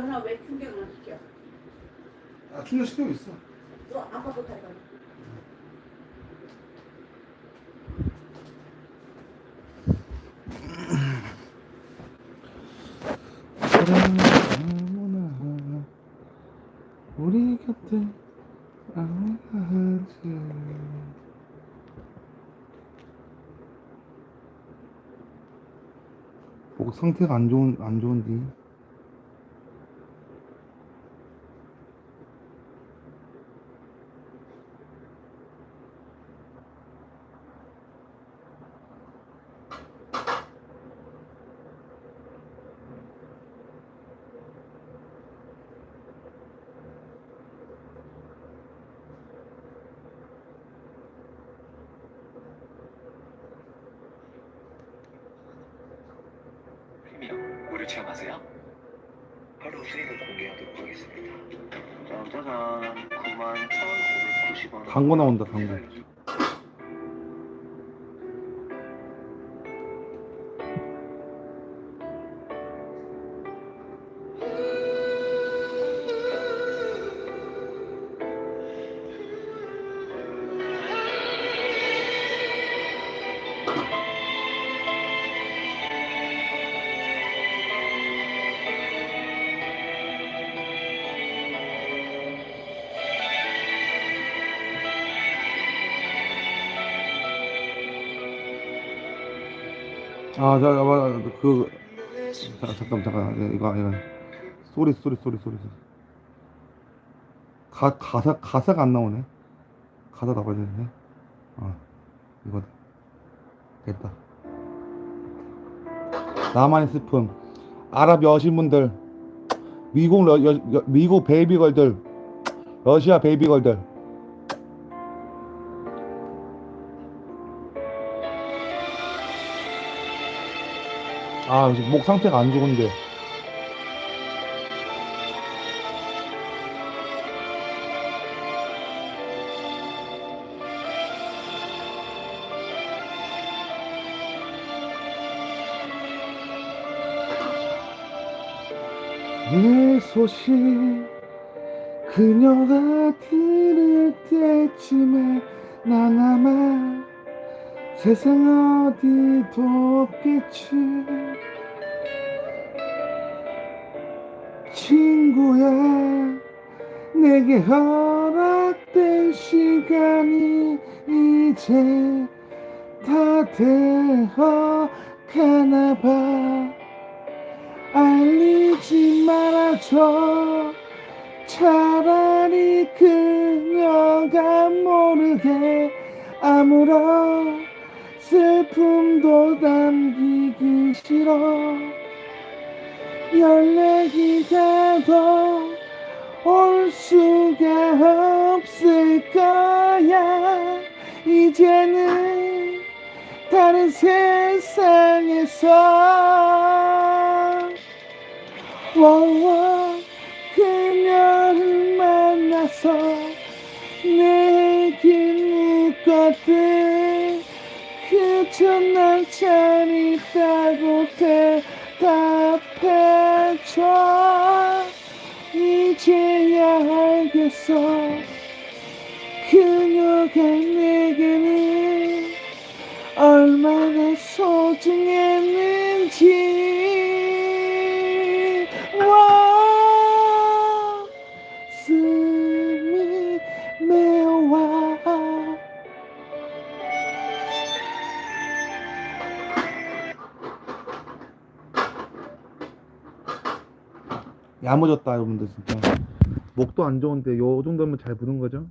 전화 왜 충격을 안 시켜? 아 충전시키고 있어. 또 아까부터 해가 아무나 우리 곁에 아무하지. 목 상태가 안 좋은 안 좋은디 체험하세요. 하루 수익을 공개하도록 하겠습니다. 짜자잔 91,990원 광고 나온다, 광고. 아, 자, 아, 그, 자, 잠깐, 잠깐, 예, 이거, 이거, 소리, 소리, 소리, 소리. 가, 가사, 가사가 안 나오네. 가사 나와야 되네. 아, 이거, 됐다. 나만의 스품. 아랍 여신분들, 미국, 러, 여, 여, 미국 베이비걸들, 러시아 베이비걸들. 아, 목 상태가 안 좋은데. 내 소식 그녀가 들을 때쯤에 난 세상 어디도 없겠지? 친구야 내게 허락된 시간이 이제 다 되어 가나봐. 알리지 말아줘. 차라리 그녀가 모르게 아무런 슬픔도 남기기 싫어. 연락이라도 올 수가 없을 거야. 이제는 다른 세상에서 워워 그녀를 만나서 내게 묻거든 난잘 있다고 대답해줘. 이제야 알겠어. 그녀가 내게는 얼마나 소중했는지 야무졌다 여러분들 진짜 목도 안 좋은데 요 정도면 잘 부른 거죠?